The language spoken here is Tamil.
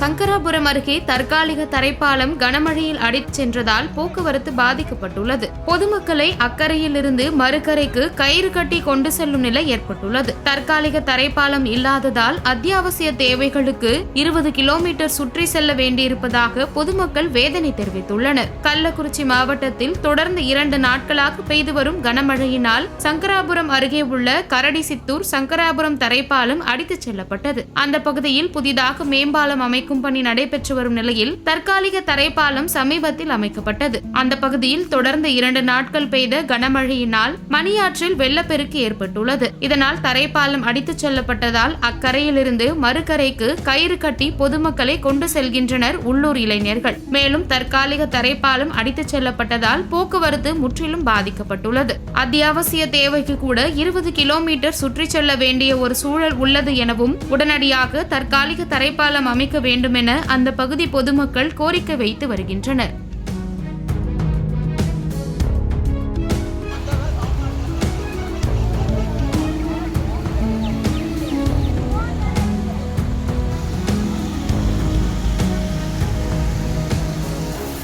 சங்கராபுரம் அருகே தற்காலிக தரைப்பாலம் கனமழையில் அடித்து சென்றதால் போக்குவரத்து பாதிக்கப்பட்டுள்ளது. பொதுமக்களை அக்கறையிலிருந்து மறுகரைக்கு கயிறு கட்டி கொண்டு செல்லும் நிலை ஏற்பட்டுள்ளது. தற்காலிக தரைப்பாலம் இல்லாததால் அத்தியாவசிய தேவைகளுக்கு இருபது கிலோமீட்டர் சுற்றி செல்ல வேண்டியிருப்பதாக பொதுமக்கள் வேதனை தெரிவித்துள்ளனர். கள்ளக்குறிச்சி மாவட்டத்தில் தொடர்ந்து இரண்டு நாட்களாக பெய்து வரும் கனமழையினால் சங்கராபுரம் அருகே உள்ள கரடிசித்தூர் சங்கராபுரம் தரைப்பாலம் அடித்துச் செல்லப்பட்டது. அந்த பகுதியில் புதிதாக மேம்பாலம் அமைக்க அமைக்கும் பணி நடைபெற்று வரும் நிலையில் தற்காலிக தரைப்பாலம் சமீபத்தில் அமைக்கப்பட்டது. அந்த பகுதியில் தொடர்ந்து இரண்டு நாட்கள் பெய்த கனமழையினால் மணியாற்றில் வெள்ளப்பெருக்கு ஏற்பட்டுள்ளது. இதனால் தரைப்பாலம் அடித்துச் செல்லப்பட்டதால் அக்கரையிலிருந்து மறுகரைக்கு கயிறு கட்டி பொதுமக்களை கொண்டு செல்கின்றனர் உள்ளூர் இளைஞர்கள். மேலும் தற்காலிக தரைப்பாலம் அடித்துச் செல்லப்பட்டதால் போக்குவரத்து முற்றிலும் பாதிக்கப்பட்டுள்ளது. அத்தியாவசிய தேவைக்கு கூட இருபது கிலோமீட்டர் சுற்றிச் செல்ல வேண்டிய ஒரு சூழல் உள்ளது எனவும் உடனடியாக தற்காலிக தரைப்பாலம் அமைக்க வேண்டும் வேண்டுமென அந்த பகுதி பொதுமக்கள் கோரிக்கை வைத்து வருகின்றனர்.